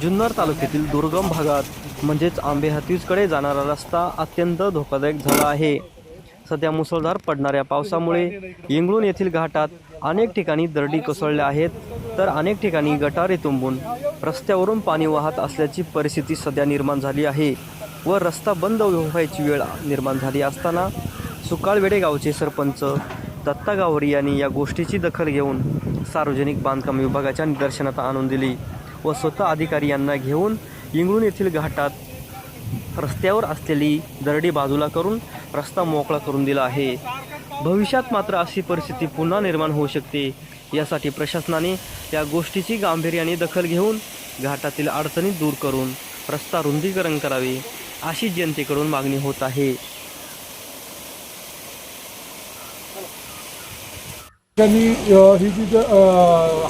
जुन्नर तालुक्यातील दुर्गम भागात म्हणजेच आंबेहातीजकडे जाणारा रस्ता अत्यंत धोकादायक झाला आहे. सध्या मुसळधार पडणाऱ्या पावसामुळे इंगळून येथील घाटात अनेक ठिकाणी दरडी कोसळल्या आहेत तर अनेक ठिकाणी गटारे तुंबून रस्त्यावरून पाणी वाहत असल्याची परिस्थिती सध्या निर्माण झाली आहे व रस्ता बंद व्हायची वेळ निर्माण झाली असताना सुकाळवेडे गावचे सरपंच दत्ता गावरी यांनी या गोष्टीची दखल घेऊन सार्वजनिक बांधकाम विभागाच्या निदर्शनात आणून दिली. व स्वतः अधिकारी यांना घेऊन इंगळून येथील घाटात रस्त्यावर असलेली दरडी बाजूला करून रस्ता मोकळा करून दिला आहे. भविष्यात मात्र अशी परिस्थिती पुन्हा निर्माण होऊ शकते. यासाठी प्रशासनाने या गोष्टीची गांभीर्याने दखल घेऊन घाटातील अडचणी दूर करून रस्ता रुंदीकरण करावे अशी जनतेकडून मागणी होत आहे. त्यांनी ही जी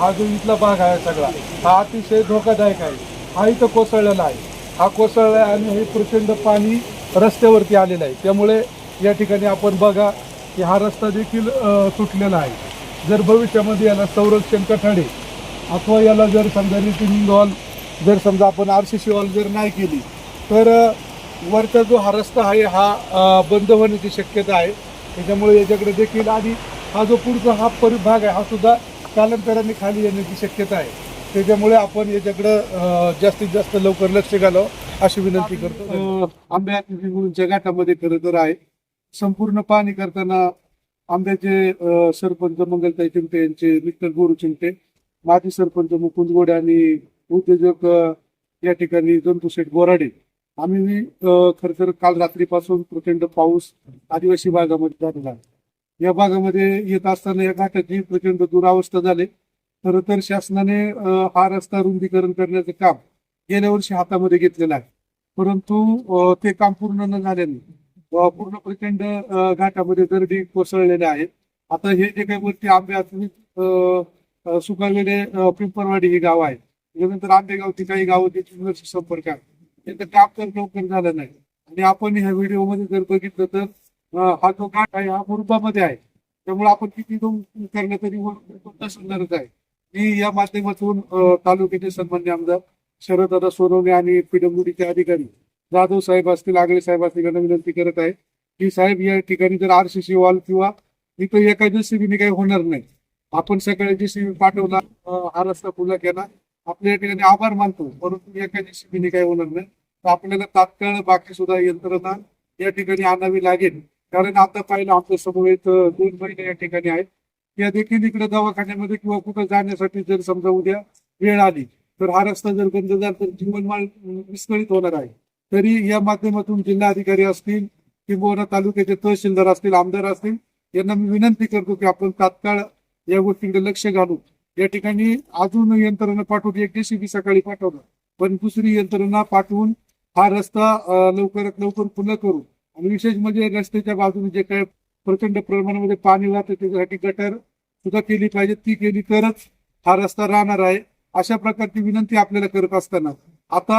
हा जो इथला भाग आहे सगळा हा अतिशय धोकादायक आहे. हा इथं कोसळलेला आहे. हा कोसळला आहे आणि हे प्रचंड पाणी रस्त्यावरती आलेलं आहे. त्यामुळे या ठिकाणी आपण बघा की हा रस्ता देखील तुटलेला आहे. जर भविष्यामध्ये याला संरक्षण कठाडे अथवा याला जर समजा रिटिनिंग वॉल जर समजा आपण आर सी सी वॉल जर नाही केली तर वरचा जो हा रस्ता आहे हा बंद होण्याची शक्यता आहे. त्याच्यामुळे याच्याकडे देखील आणि हा जो पुढचा हा परिभाग आहे हा सुद्धा कालांतराने खाली येण्याची शक्यता आहे. त्याच्यामुळे आपण याच्याकडं जास्तीत जास्त लवकर लक्ष घालावं अशी विनंती करतो. आंब्या घाटामध्ये खरं तर आहे. संपूर्ण पाहणी करताना आंब्याचे सरपंच मंगलताई चिमटे यांचे मिस्टर गोरू चिमटे माजी सरपंच मुकुंद गोडे आणि उद्योजक या ठिकाणी जंतुशेठ बोराडे आम्ही खरं तर काल रात्रीपासून प्रचंड पाऊस आदिवासी भागामध्ये झालेला आहे. या भागामध्ये येत असताना या घाटाची प्रचंड दुरावस्था झाली. खर तर शासनाने हा रस्ता रुंदीकरण करण्याचं काम गेल्या वर्षी हातामध्ये घेतलेलं आहे. परंतु ते काम पूर्ण न झाल्याने पूर्ण प्रचंड घाटामध्ये दरडी कोसळलेले आहेत आता हे जे काही वरती आंबे आश्रित, अ, पिंपरवाडी ही गाव आहे. त्याच्यानंतर आंबेगावची काही गावं त्याची संपर्क आहे त्यांचं काम तर लवकर झालं नाही. आणि आपण ह्या व्हिडिओमध्ये जर बघितलं तर हा जो घाट आहे हा मुरुबामध्ये आहे. त्यामुळे आपण किती दोन करण्यात तरी कोणता सुंदरच आहे. मी या माध्यमातून तालुक्याचे सन्मान्य आमदार शरददादा सोनवणे आणि पीडब्ल्यूडीचे अधिकारी जाधव साहेब असतील आगळे साहेब असतील यांना विनंती करत आहे की साहेब या ठिकाणी जर आरसीसी वॉल किंवा इथं एका जेसीबीने काही होणार नाही. आपण सकाळी जेसीबी पाठवला हा रस्ता खुला केला. आपल्या या ठिकाणी आभार मानतो परंतु एका जेसीबीने काही होणार नाही. तर आपल्याला तात्काळ बाकी सुद्धा यंत्रणा या ठिकाणी आणावी लागेल. कारण आता पाहिलं आमच्या समवेत अं, दोन महिने या ठिकाणी आहेत. या देखील इकडे दवाखान्यामध्ये किंवा कुठं जाण्यासाठी जर समजा उद्या वेळ आली तर हा रस्ता जर बंद झाला तर जीवनमान विस्कळीत होणार आहे. तरी या माध्यमातून जिल्हाधिकारी असतील किंवा तालुक्याचे तहसीलदार असतील आमदार असतील यांना मी विनंती करतो की आपण तात्काळ या गोष्टीकडे लक्ष घालू या ठिकाणी अजून यंत्रणा पाठवून एक जेसीबी सकाळी पाठवलं पण दुसरी यंत्रणा पाठवून हा रस्ता लवकरात लवकर पुन्हा करू. आणि विशेष म्हणजे रस्त्याच्या बाजूने जे काय प्रचंड प्रमाणामध्ये पाणी वाहतं त्याच्यासाठी गटर सुद्धा केली पाहिजे. ती केली तरच हा रस्ता राहणार आहे. अशा प्रकारची विनंती आपल्याला करत असताना आता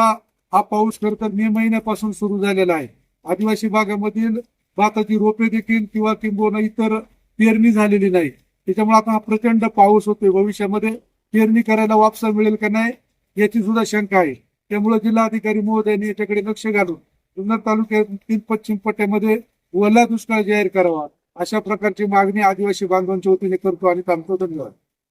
हा पाऊस खर तर मे महिन्यापासून सुरू झालेला आहे. आदिवासी भागामधील भाताची रोपे देखील किंवा किंबोना इतर पेरणी झालेली नाही. त्याच्यामुळे आता हा प्रचंड पाऊस होतोय. भविष्यामध्ये पेरणी करायला वापसा मिळेल का नाही याची सुद्धा शंका आहे. त्यामुळे जिल्हाधिकारी महोदयांनी याच्याकडे लक्ष घालून जुन्नर तालुक्यात पश्चिम चिंपट्यामध्ये ओला दुष्काळ जाहीर करावा. अशा प्रकारची मागणी आदिवासी बांधवांच्या वतीने करतो आणि थांबतो. धन्यवाद.